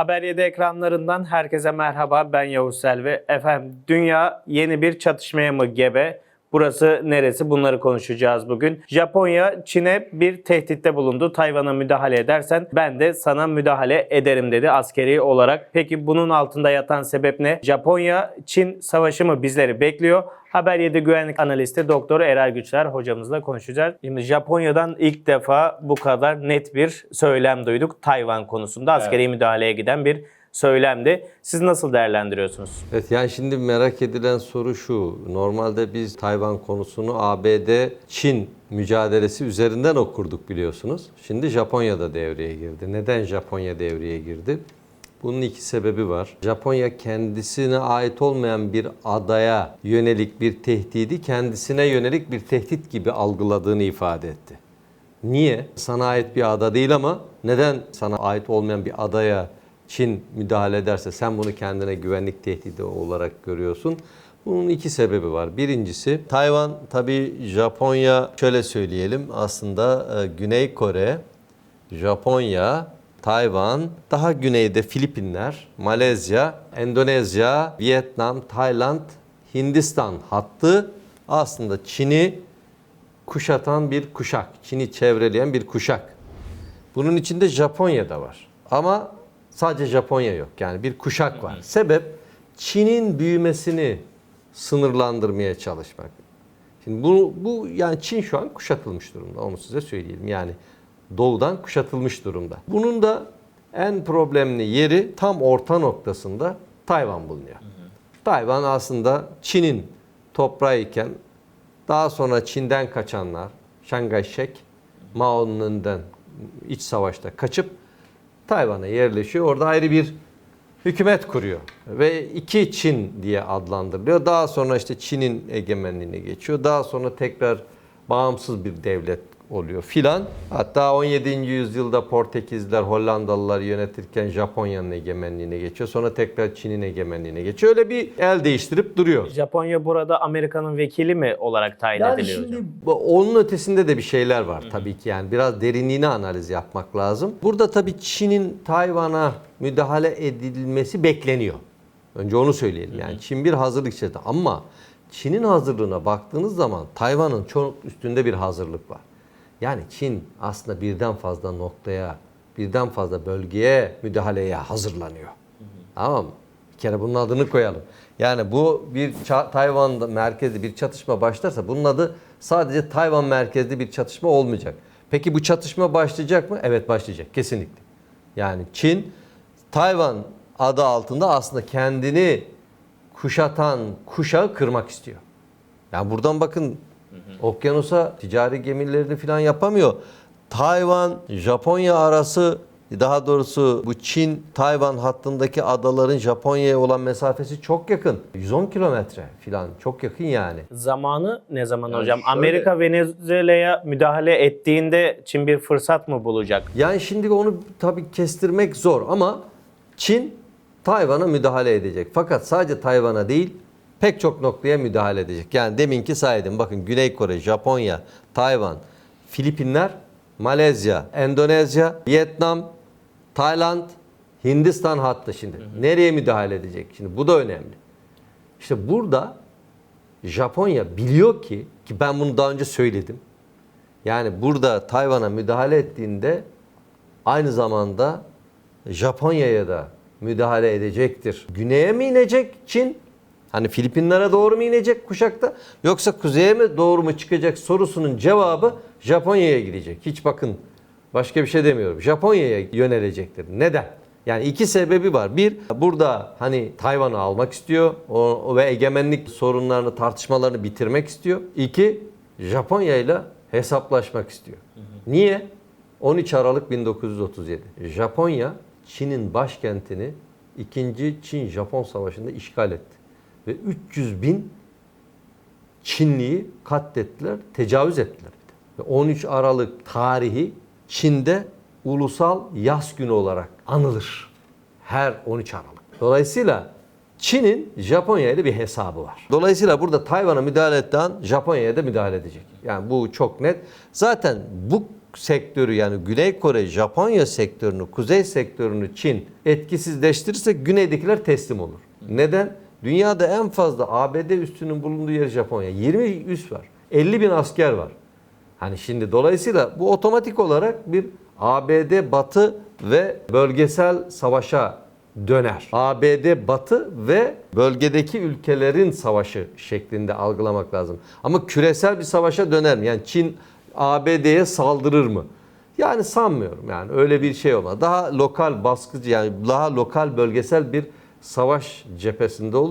Haber 7 ekranlarından herkese merhaba. Ben Yavuz Selvi. Efendim dünya yeni bir çatışmaya mı gebe? Burası neresi? Bunları konuşacağız bugün. Japonya Çin'e bir tehditte bulundu. Tayvan'a müdahale edersen ben de sana müdahale ederim dedi askeri olarak. Peki bunun altında yatan sebep ne? Japonya Çin savaşı mı bizleri bekliyor? Haber 7 güvenlik analisti Doktor Eray Güçler hocamızla konuşacağız. Şimdi Japonya'dan ilk defa bu kadar net bir söylem duyduk. Tayvan konusunda askeri müdahaleye giden bir söylemdi. Siz nasıl değerlendiriyorsunuz? Evet yani şimdi merak edilen soru şu. Normalde biz Tayvan konusunu ABD-Çin mücadelesi üzerinden okurduk biliyorsunuz. Şimdi Japonya da devreye girdi. Neden Japonya devreye girdi? Bunun iki sebebi var. Japonya kendisine ait olmayan bir adaya yönelik bir tehdidi kendisine yönelik bir tehdit gibi algıladığını ifade etti. Niye? Sana ait bir ada değil ama neden sana ait olmayan bir adaya Çin müdahale ederse sen bunu kendine güvenlik tehdidi olarak görüyorsun. Bunun iki sebebi var. Birincisi Tayvan tabi Japonya şöyle söyleyelim aslında e, Güney Kore, Japonya, Tayvan, daha güneyde Filipinler, Malezya, Endonezya, Vietnam, Tayland, Hindistan hattı aslında Çin'i kuşatan bir kuşak. Çin'i çevreleyen bir kuşak. Bunun içinde Japonya da var. Ama sadece Japonya yok. Yani bir kuşak var. Sebep Çin'in büyümesini sınırlandırmaya çalışmak. Şimdi bu, bu yani Çin şu an kuşatılmış durumda. Onu size söyleyelim. Yani doğudan kuşatılmış durumda. Bunun da en problemli yeri tam orta noktasında Tayvan bulunuyor. Tayvan aslında Çin'in toprağı iken daha sonra Çin'den kaçanlar, Şangay Şek, Mao'nun önünden iç savaşta kaçıp Tayvan'a yerleşiyor. Orada ayrı bir hükümet kuruyor ve iki Çin diye adlandırılıyor. Daha sonra işte Çin'in egemenliğine geçiyor. Daha sonra tekrar bağımsız bir devlet oluyor filan. Hatta 17. yüzyılda Portekizliler, Hollandalılar yönetirken Japonya'nın egemenliğine geçiyor. Sonra tekrar Çin'in egemenliğine geçiyor. Öyle bir el değiştirip duruyor. Japonya burada Amerika'nın vekili mi olarak tayin Yani ediliyor şimdi hocam? onun ötesinde de bir şeyler var tabii ki yani biraz derinliğine analiz yapmak lazım. Burada tabii Çin'in Tayvan'a müdahale edilmesi bekleniyor. Önce onu söyleyelim yani Çin bir hazırlık içerisinde ama Çin'in hazırlığına baktığınız zaman Tayvan'ın çok üstünde bir hazırlık var. Yani Çin aslında birden fazla noktaya, birden fazla bölgeye müdahaleye hazırlanıyor. Tamam mı? Bir kere bunun adını koyalım. Yani bu bir Tayvan'da merkezli bir çatışma başlarsa bunun adı sadece Tayvan merkezli bir çatışma olmayacak. Peki bu çatışma başlayacak mı? Evet başlayacak kesinlikle. Yani Çin Tayvan adı altında aslında kendini kuşatan kuşağı kırmak istiyor. Yani buradan bakın okyanusa ticari gemilerini falan yapamıyor. Tayvan, Japonya arası daha doğrusu bu Çin Tayvan hattındaki adaların Japonya'ya olan mesafesi çok yakın. 110 kilometre falan çok yakın yani. Zamanı ne zaman Yani hocam? şöyle- Amerika Venezuela'ya müdahale ettiğinde Çin bir fırsat mı bulacak? Yani şimdi onu tabii kestirmek zor ama Çin Tayvan'a müdahale edecek. Fakat sadece Tayvan'a değil pek çok noktaya müdahale edecek. Yani deminki saydım bakın Güney Kore, Japonya, Tayvan, Filipinler, Malezya, Endonezya, Vietnam, Tayland, Hindistan hattı şimdi. Nereye müdahale edecek? Şimdi bu da önemli. İşte burada Japonya biliyor ki ki ben bunu daha önce söyledim. Yani burada Tayvan'a müdahale ettiğinde aynı zamanda Japonya'ya da müdahale edecektir. Güneye mi inecek Çin? Hani Filipinlere doğru mu inecek kuşakta? Yoksa kuzeye mi doğru mu çıkacak sorusunun cevabı Japonya'ya gidecek. Hiç bakın başka bir şey demiyorum. Japonya'ya yönelecektir. Neden? Yani iki sebebi var. Bir, burada hani Tayvan'ı almak istiyor o, ve egemenlik sorunlarını, tartışmalarını bitirmek istiyor. İki, Japonya ile hesaplaşmak istiyor. Niye? 13 Aralık 1937. Japonya Çin'in başkentini 2. Çin-Japon Savaşı'nda işgal etti. Ve 300 bin Çinliyi katlettiler, tecavüz ettiler. Ve 13 Aralık tarihi Çin'de ulusal yas günü olarak anılır. Her 13 Aralık. Dolayısıyla Çin'in Japonya ile bir hesabı var. Dolayısıyla burada Tayvan'a müdahale an Japonya'ya da müdahale edecek. Yani bu çok net. Zaten bu sektörü yani Güney Kore, Japonya sektörünü, Kuzey sektörünü Çin etkisizleştirirse güneydekiler teslim olur. Neden? Dünyada en fazla ABD üssünün bulunduğu yer Japonya. 20 üs var. 50 bin asker var. Hani şimdi dolayısıyla bu otomatik olarak bir ABD Batı ve bölgesel savaşa döner. ABD Batı ve bölgedeki ülkelerin savaşı şeklinde algılamak lazım. Ama küresel bir savaşa döner mi? Yani Çin ABD'ye saldırır mı? Yani sanmıyorum yani öyle bir şey olmaz. Daha lokal baskıcı yani daha lokal bölgesel bir savaş cephesinde olur.